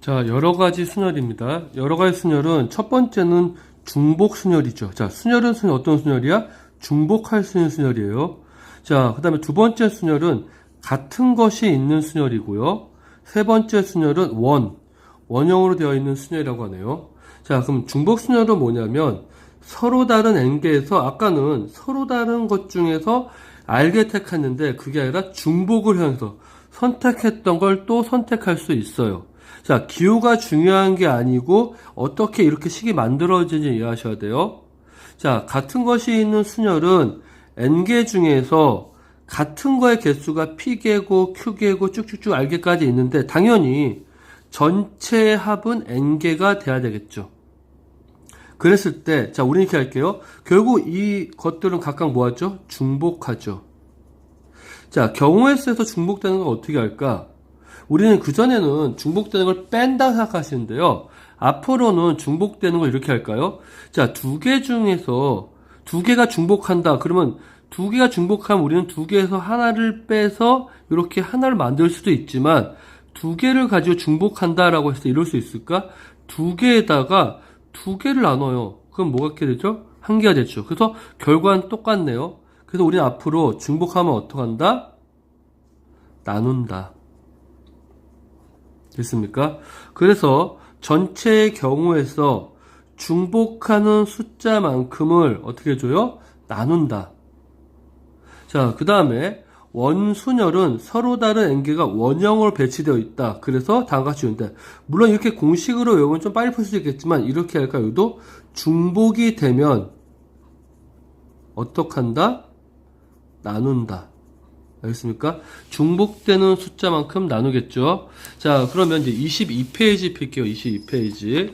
자, 여러 가지 순열입니다. 여러 가지 순열은 첫 번째는 중복 순열이죠. 자, 순열은 순 어떤 순열이야? 중복할 수 있는 순열이에요. 자, 그 다음에 두 번째 순열은 같은 것이 있는 순열이고요. 세 번째 순열은 원, 원형으로 되어 있는 순열이라고 하네요. 자, 그럼 중복 순열은 뭐냐면 서로 다른 n개에서 아까는 서로 다른 것 중에서 알게 택했는데 그게 아니라 중복을 해서 선택했던 걸 또 선택할 수 있어요. 자, 기호가 중요한 게 아니고 어떻게 이렇게 식이 만들어지는지 이해하셔야 돼요. 자, 같은 것이 있는 순열은 n개 중에서 같은 거의 개수가 p개고 q개고 쭉쭉쭉 r개까지 있는데 당연히 전체 합은 n개가 돼야 되겠죠. 그랬을 때, 자, 우리 이렇게 할게요. 결국 이 것들은 각각 뭐 하죠? 중복하죠. 자, 경우의 수에서 중복되는 건 어떻게 할까? 우리는 그전에는 중복되는 걸 뺀다 생각하시는데요. 앞으로는 중복되는 걸 이렇게 할까요? 자, 두 개 중에서 두 개가 중복한다. 그러면 두 개가 중복하면 우리는 두 개에서 하나를 빼서 이렇게 하나를 만들 수도 있지만 두 개를 가지고 중복한다라고 해서 이럴 수 있을까? 두 개에다가 두 개를 나눠요. 그럼 뭐가 이렇게 되죠? 한 개가 되죠. 그래서 결과는 똑같네요. 그래서 우리는 앞으로 중복하면 어떡한다? 나눈다. 됐습니까? 그래서 전체의 경우에서 중복하는 숫자만큼을 어떻게 해줘요? 나눈다. 자, 그 다음에 원순열은 서로 다른 n개가 원형으로 배치되어 있다. 그래서 다음과 같이 주는데 물론 이렇게 공식으로 외우면 좀 빨리 풀 수 있겠지만 이렇게 할까요? 여기도 중복이 되면 어떡한다? 나눈다. 알겠습니까? 중복되는 숫자만큼 나누겠죠. 자, 그러면 이제 22페이지 필게요. 22페이지.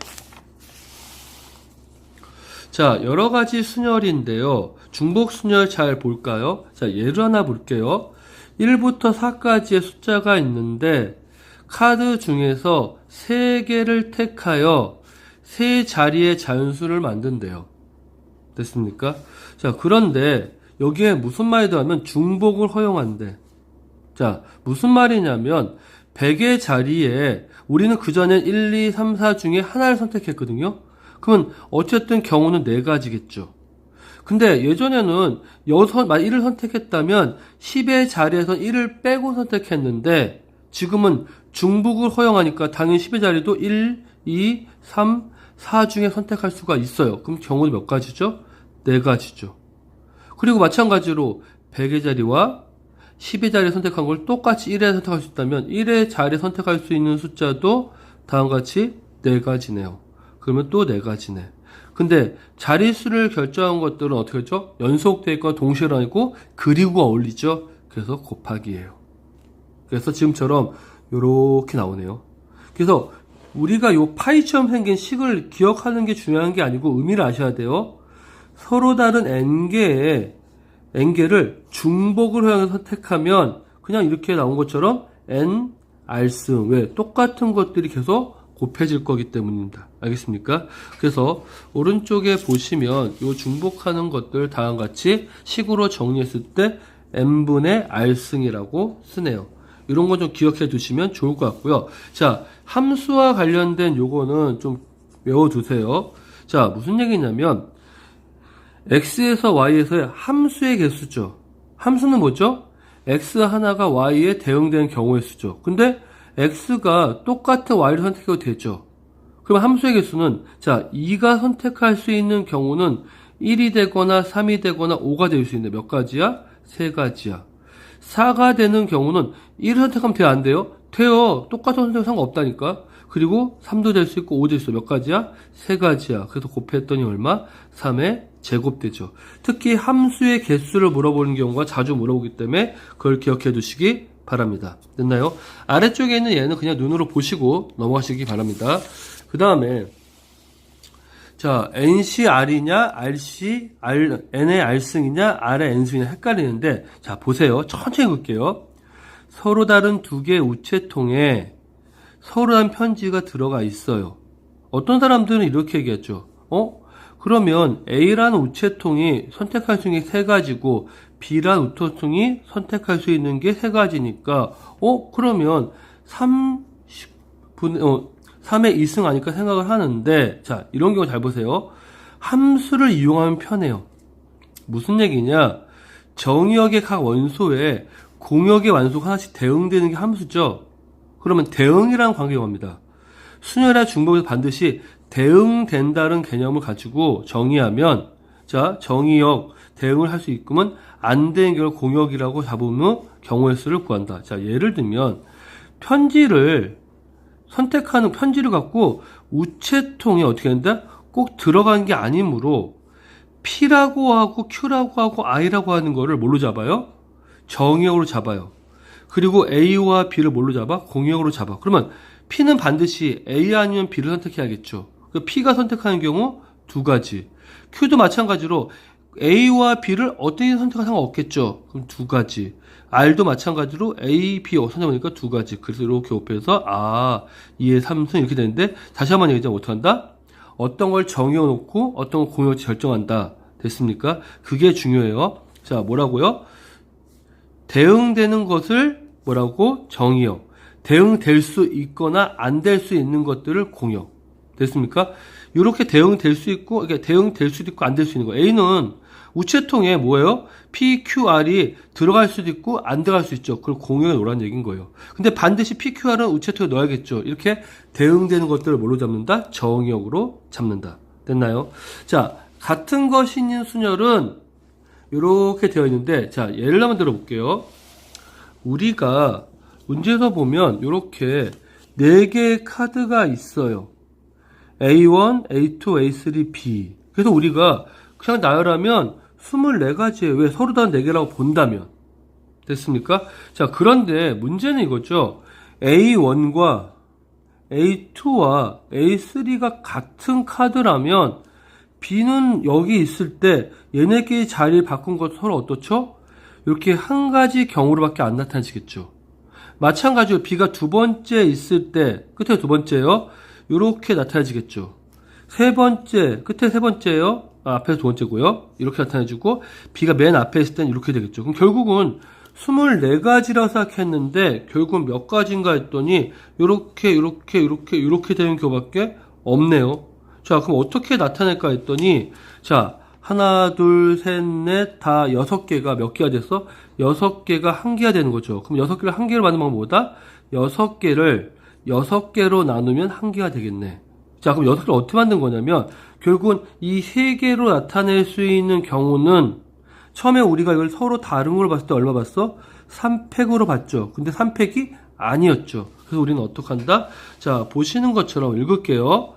자, 여러 가지 순열인데요. 중복 순열 잘 볼까요? 자, 예를 하나 볼게요. 1부터 4까지의 숫자가 있는데 카드 중에서 3개를 택하여 세 자리의 자연수를 만든대요. 됐습니까? 자, 그런데 여기에 무슨 말이 더하면 중복을 허용한대. 자, 무슨 말이냐면 100의 자리에 우리는 그전엔 1, 2, 3, 4 중에 하나를 선택했거든요. 그러면 어쨌든 경우는 네 가지겠죠. 근데 예전에는 여섯, 만 1을 선택했다면 10의 자리에서 1을 빼고 선택했는데 지금은 중복을 허용하니까 당연히 10의 자리도 1, 2, 3, 4 중에 선택할 수가 있어요. 그럼 경우는 몇 가지죠? 네 가지죠. 그리고 마찬가지로 100의 자리와 10의 자리 선택한 걸 똑같이 1에 선택할 수 있다면 1의 자리 선택할 수 있는 숫자도 다음과 같이 네 가지네요. 그러면 또네 가지네. 근데 자릿수를 결정한 것들은 어떻게 했죠? 연속돼 있고 동시에 아니고 그리고 어울리죠. 그래서 곱하기예요. 그래서 지금처럼 이렇게 나오네요. 그래서 우리가 요 파이처럼 생긴 식을 기억하는 게 중요한 게 아니고 의미를 아셔야 돼요. 서로 다른 n개의 n개를 중복을 허용해서 선택하면 그냥 이렇게 나온 것처럼 n r승 왜 똑같은 것들이 계속 곱해질 거기 때문입니다. 알겠습니까? 그래서 오른쪽에 보시면 이 중복하는 것들 다음 같이 식으로 정리했을 때 n분의 r승이라고 쓰네요. 이런 거좀 기억해 두시면 좋을 것 같고요. 자, 함수와 관련된 요거는 좀 외워두세요. 자, 무슨 얘기냐면 x에서 y에서의 함수의 개수죠. 함수는 뭐죠? x 하나가 y에 대응되는 경우의 수죠. 근데 x가 똑같은 y를 선택해도 되죠. 그럼 함수의 개수는 자 2가 선택할 수 있는 경우는 1이 되거나 3이 되거나 5가 될 수 있는데 몇 가지야? 세 가지야. 4가 되는 경우는 1을 선택하면 돼요? 안 돼요? 돼요. 똑같은 선택 상관없다니까. 그리고 3도 될 수 있고 5도 될 수 있어. 몇 가지야? 세 가지야. 그래서 곱했더니 얼마? 3의 제곱되죠. 특히 함수의 개수를 물어보는 경우가 자주 물어보기 때문에 그걸 기억해 두시기 바랍니다. 됐나요? 아래쪽에 있는 얘는 그냥 눈으로 보시고 넘어가시기 바랍니다. 그 다음에 자 NCR이냐 RC R, N의 R승이냐 R의 N승이냐 헷갈리는데 자 보세요. 천천히 볼게요. 서로 다른 두 개의 우체통에 서로 다른 편지가 들어가 있어요. 어떤 사람들은 이렇게 얘기했죠. 어? 그러면 A라는 우체통이 선택할 수 있는 게세 가지고 B라는 우체통이 선택할 수 있는 게세 가지니까 어? 그러면 30분 어 3의 2승 아니까 생각을 하는데, 자, 이런 경우 잘 보세요. 함수를 이용하면 편해요. 무슨 얘기냐? 정의역의 각 원소에 공역의 완소가 하나씩 대응되는 게 함수죠. 그러면 대응이라는 관계가 옵니다. 순열이나 중복에서 반드시 대응 된다는 개념을 가지고 정의하면 자 정의역 대응을 할 수 있으면 안 되는 경우 공역이라고 잡으면 경우의 수를 구한다. 자 예를 들면 편지를 선택하는 편지를 갖고 우체통에 어떻게 한다? 꼭 들어간 게 아니므로 P라고 하고 Q라고 하고 I라고 하는 거를 뭘로 잡아요? 정의역으로 잡아요. 그리고 A와 B를 뭘로 잡아? 공역으로 잡아. 그러면 P는 반드시 A 아니면 B를 선택해야겠죠. 그 P가 선택하는 경우 두 가지. Q도 마찬가지로 A와 B를 어떻게 선택할 상관없겠죠. 그럼 두 가지. R도 마찬가지로 A, B 선택하니까 두 가지. 그래서 이렇게 곱해서 아, 2의 3승 이렇게 되는데 다시 한 번 얘기하자면 어떻게 한다? 어떤 걸 정해 놓고 어떤 걸 공역지 결정한다. 됐습니까? 그게 중요해요. 자, 뭐라고요? 대응되는 것을 뭐라고? 정의역. 대응될 수 있거나 안 될 수 있는 것들을 공역. 됐습니까? 이렇게 대응될 수 있고, 이게 대응될 수도 있고 안 될 수 있는 거. A는 우체통에 뭐예요? PQR이 들어갈 수도 있고 안 들어갈 수 있죠. 그걸 공역에 놓으라는 얘기인 거예요. 근데 반드시 PQR은 우체통에 넣어야겠죠. 이렇게 대응되는 것들을 뭘로 잡는다? 정역으로 잡는다. 됐나요? 자, 같은 것이 있는 순열은 이렇게 되어 있는데, 자, 예를 한번 들어볼게요. 우리가 문제에서 보면 이렇게 네 개의 카드가 있어요. A1, A2, A3, B. 그래서 우리가 그냥 나열하면 24가지에 왜 서로 다 4개라고 본다면. 됐습니까? 자, 그런데 문제는 이거죠. A1과 A2와 A3가 같은 카드라면 B는 여기 있을 때 얘네 개의 자리를 바꾼 것 서로 어떻죠? 이렇게 한 가지 경우로밖에 안 나타나지겠죠. 마찬가지로 B가 두 번째 있을 때 끝에 두 번째요. 이렇게 나타나지겠죠. 세 번째 끝에 세 번째요. 아, 앞에서 두 번째고요. 이렇게 나타나지고 B가 맨 앞에 있을 땐 이렇게 되겠죠. 그럼 결국은 24가지라고 생각했는데 결국은 몇 가지인가 했더니 이렇게 이렇게 이렇게 이렇게 되는 경우밖에 없네요. 자, 그럼 어떻게 나타낼까 했더니 자, 하나, 둘, 셋, 넷, 다 여섯 개가 몇 개가 됐어? 여섯 개가 한 개가 되는 거죠. 그럼 여섯 개를 한 개로 만드는 방법은 뭐다? 여섯 개를 여섯 개로 나누면 한 개가 되겠네. 자, 그럼 여섯 개를 어떻게 만든 거냐면 결국은 이 세 개로 나타낼 수 있는 경우는 처음에 우리가 이걸 서로 다른 걸 봤을 때 얼마 봤어? 3팩으로 봤죠. 근데 3팩이 아니었죠. 그래서 우리는 어떻게 한다? 자, 보시는 것처럼 읽을게요.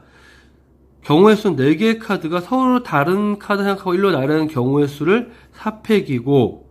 경우의 수는 4개의 카드가 서로 다른 카드 생각하고 1로 나르는 경우의 수를 4팩이고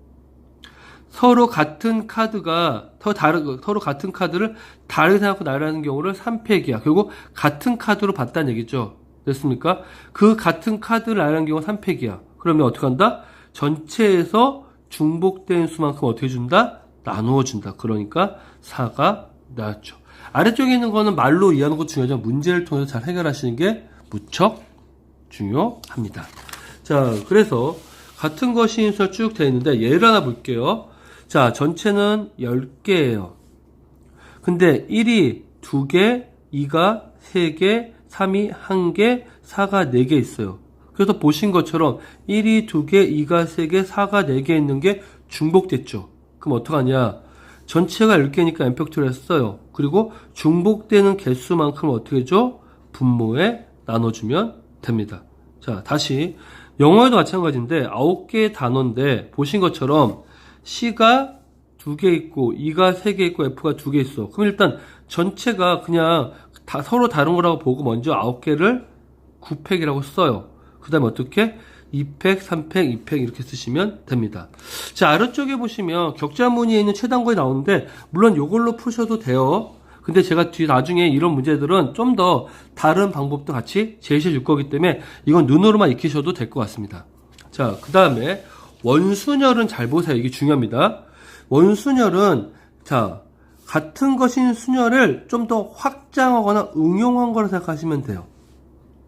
서로 같은 카드가 서로 다른 서로 같은 카드를 다르게 생각하고 나르는 경우를 3팩이야. 결국 같은 카드로 봤다는 얘기죠. 됐습니까? 그 같은 카드를 나르는 경우가 3팩이야. 그러면 어떻게 한다? 전체에서 중복된 수만큼 어떻게 준다? 나누어 준다. 그러니까 4가 나왔죠. 아래쪽에 있는 거는 말로 이해하는 것 중요하지만 문제를 통해서 잘 해결하시는 게 무척 중요합니다. 자, 그래서 같은 것이 인수가 쭉 되어 있는데 예를 하나 볼게요. 자, 전체는 10개예요. 근데 1이 2개, 2가 3개, 3이 1개, 4가 4개 있어요. 그래서 보신 것처럼 1이 2개, 2가 3개, 4가 4개 있는 게 중복됐죠. 그럼 어떡하냐? 전체가 10개니까 엠팩토를 했어요. 그리고 중복되는 개수만큼 어떻게 줘? 분모에 나눠주면 됩니다. 자, 다시. 영어에도 마찬가지인데, 9개의 단어인데, 보신 것처럼, C가 2개 있고, E가 3개 있고, F가 2개 있어. 그럼 일단, 전체가 그냥 다 서로 다른 거라고 보고 먼저 9개를 9팩이라고 써요. 그 다음에 어떻게? 2팩, 3팩, 2팩 이렇게 쓰시면 됩니다. 자, 아래쪽에 보시면 격자무늬에 있는 최단거이 나오는데, 물론 이걸로 푸셔도 돼요. 근데 제가 뒤 나중에 이런 문제들은 좀 더 다른 방법도 같이 제시해 줄 거기 때문에 이건 눈으로만 익히셔도 될 것 같습니다. 자, 그 다음에 원순열은 잘 보세요. 이게 중요합니다. 원순열은 자, 같은 것인 순열을 좀 더 확장하거나 응용한 거라 생각하시면 돼요.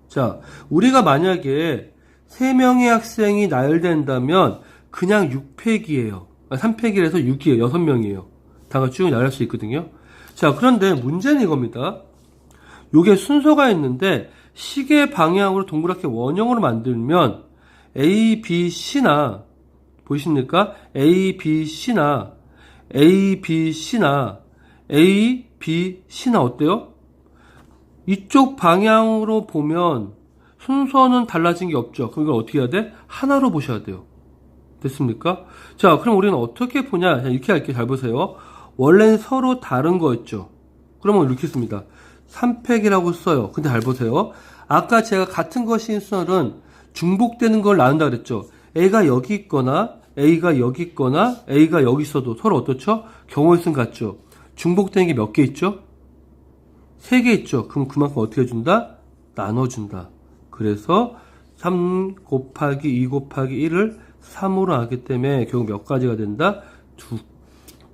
자, 우리가 만약에 3명의 학생이 나열된다면 그냥 6팩이에요. 3팩이라서 6이에요. 6명이에요. 다가 쭉 나열 수 있거든요. 자, 그런데 문제는 이겁니다. 요게 순서가 있는데 시계 방향으로 동그랗게 원형으로 만들면 A, B, C나 보이십니까? A, B, C나 A, B, C나 A, B, C나 어때요? 이쪽 방향으로 보면 순서는 달라진 게 없죠. 그럼 이걸 어떻게 해야 돼? 하나로 보셔야 돼요. 됐습니까? 자, 그럼 우리는 어떻게 보냐? 자, 이렇게 할게요. 잘 보세요. 원래는 서로 다른 거였죠. 그러면 이렇게 씁니다. 3팩이라고 써요. 근데 잘 보세요. 아까 제가 같은 것인 수열은 중복되는 걸 나눈다 그랬죠. A가 여기 있거나 A가 여기 있거나 A가 여기 있어도 서로 어떻죠? 경우의 수는 같죠. 중복되는 게 몇 개 있죠? 세 개 있죠. 그럼 그만큼 어떻게 해준다? 나눠준다. 그래서 3 곱하기 2 곱하기 1을 3으로 하기 때문에 결국 몇 가지가 된다? 두,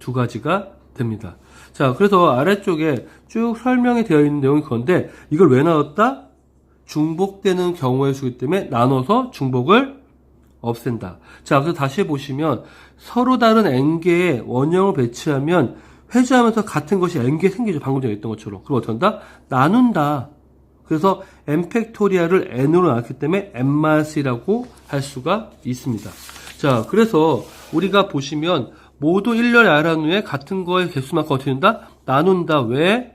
두 가지가 됩니다. 자, 그래서 아래쪽에 쭉 설명이 되어 있는 내용이 그건데 이걸 왜 나눴다? 중복되는 경우의 수기 때문에 나눠서 중복을 없앤다. 자, 그래서 다시 보시면 서로 다른 n개의 원형을 배치하면 회주하면서 같은 것이 n개 생기죠. 방금 전에 했던 것처럼. 그럼 한다? 나눈다. 그래서 n 팩토리아를 n으로 나눴기 때문에 n맛이라고 할 수가 있습니다. 자, 그래서 우리가 보시면 모두 1열 알한 후에 같은 거의 개수만큼 어떻게 된다? 나눈다. 왜?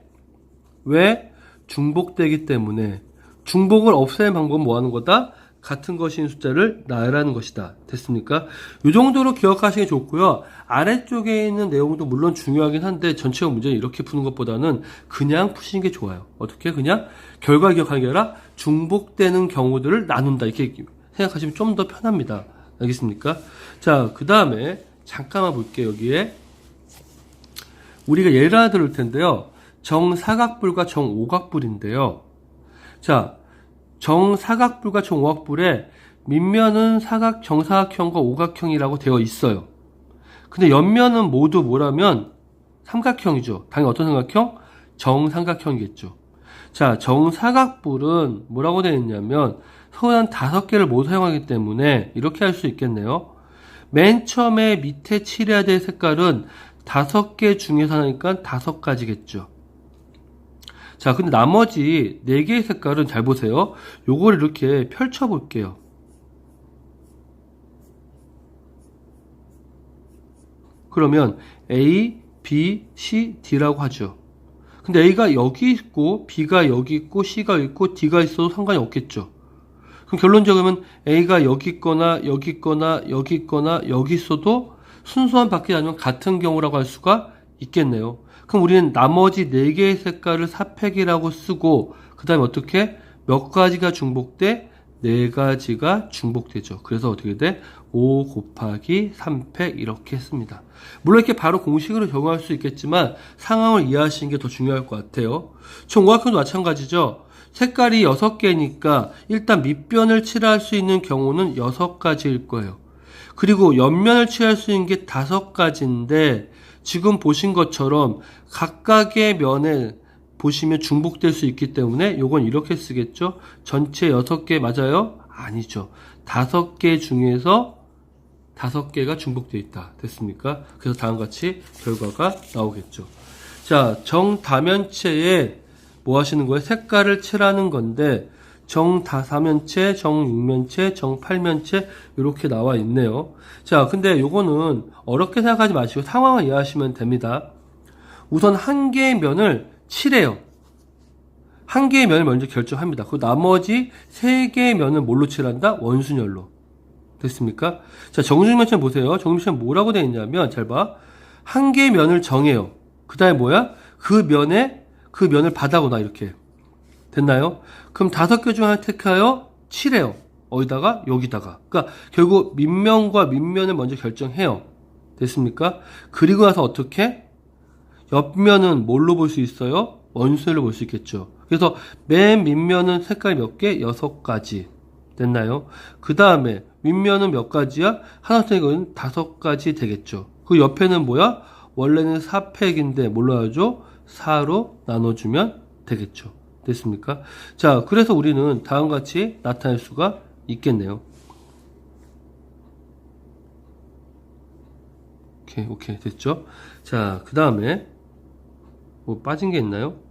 왜? 중복되기 때문에. 중복을 없애는 방법은 뭐 하는 거다? 같은 것인 숫자를 나열하는 것이다. 됐습니까? 이 정도로 기억하시는 게 좋고요. 아래쪽에 있는 내용도 물론 중요하긴 한데 전체가 문제는 이렇게 푸는 것보다는 그냥 푸시는 게 좋아요. 어떻게? 그냥 결과 기억하는 게 아니라 중복되는 경우들을 나눈다. 이렇게 생각하시면 좀 더 편합니다. 알겠습니까? 자, 그 다음에 잠깐만 볼게요. 여기에 우리가 예를 하나 들을 텐데요. 정사각불과 정오각불인데요. 자, 정사각불과 정오각불에 밑면은 사각, 정사각형과 오각형이라고 되어 있어요. 근데 옆면은 모두 뭐라면 삼각형이죠. 당연히 어떤 삼각형? 정삼각형이겠죠. 자, 정사각불은 뭐라고 되어 있냐면 서로 한 다섯 개를 모두 사용하기 때문에 이렇게 할 수 있겠네요. 맨 처음에 밑에 칠해야 될 색깔은 다섯 개 중에서 하니까 다섯 가지겠죠. 자, 근데 나머지 네 개의 색깔은 잘 보세요. 요걸 이렇게 펼쳐 볼게요. 그러면 A, B, C, D라고 하죠. 근데 A가 여기 있고 B가 여기 있고 C가 있고 D가 있어도 상관이 없겠죠. 그럼 결론적으로 A가 여기 있거나 여기 있거나 여기 있거나 여기 있어도 순서만 바뀌지 않으면 같은 경우라고 할 수가 있겠네요. 그럼 우리는 나머지 4개의 색깔을 사팩이라고 쓰고 그 다음에 어떻게 몇 가지가 중복돼? 4가지가 중복되죠. 그래서 어떻게 돼? 5 곱하기 3팩 이렇게 했습니다. 물론 이렇게 바로 공식으로 적용할 수 있겠지만 상황을 이해하시는 게 더 중요할 것 같아요. 총오각형도 마찬가지죠. 색깔이 6개니까 일단 밑변을 칠할 수 있는 경우는 6가지일 거예요. 그리고 옆면을 칠할 수 있는 게 5가지인데 지금 보신 것처럼 각각의 면에 보시면 중복될 수 있기 때문에 요건 이렇게 쓰겠죠. 전체 6개 맞아요? 아니죠. 5개 중에서 5개가 중복되어 있다. 됐습니까? 그래서 다음과 같이 결과가 나오겠죠. 자, 정다면체에 뭐 하시는 거예요? 색깔을 칠하는 건데 정다사면체, 정육면체, 정팔면체 이렇게 나와 있네요. 자, 근데 요거는 어렵게 생각하지 마시고 상황을 이해하시면 됩니다. 우선 한 개의 면을 칠해요. 한 개의 면을 먼저 결정합니다. 그 나머지 세 개의 면을 뭘로 칠한다? 원순열로. 됐습니까? 자, 정육면체 보세요. 정육면체 뭐라고 되어 있냐면 잘 봐. 한 개의 면을 정해요. 그 다음에 뭐야? 그 면에 그 면을 받아거나 이렇게. 됐나요? 그럼 다섯 개 중 하나 택하여 칠해요. 어디다가? 여기다가. 그러니까 결국 밑면과 밑면을 먼저 결정해요. 됐습니까? 그리고 나서 어떻게? 옆면은 뭘로 볼 수 있어요? 원수열로 볼 수 있겠죠. 그래서 맨 밑면은 색깔 몇 개? 여섯 가지. 됐나요? 그 다음에 윗면은 몇 가지야? 하나씩 이건 다섯 가지 되겠죠. 그 옆에는 뭐야? 원래는 4팩인데 뭘로 하죠? 4로 나눠주면 되겠죠. 됐습니까? 자, 그래서 우리는 다음과 같이 나타낼 수가 있겠네요. 오케이, 오케이, 됐죠? 자, 그 다음에, 뭐 빠진 게 있나요?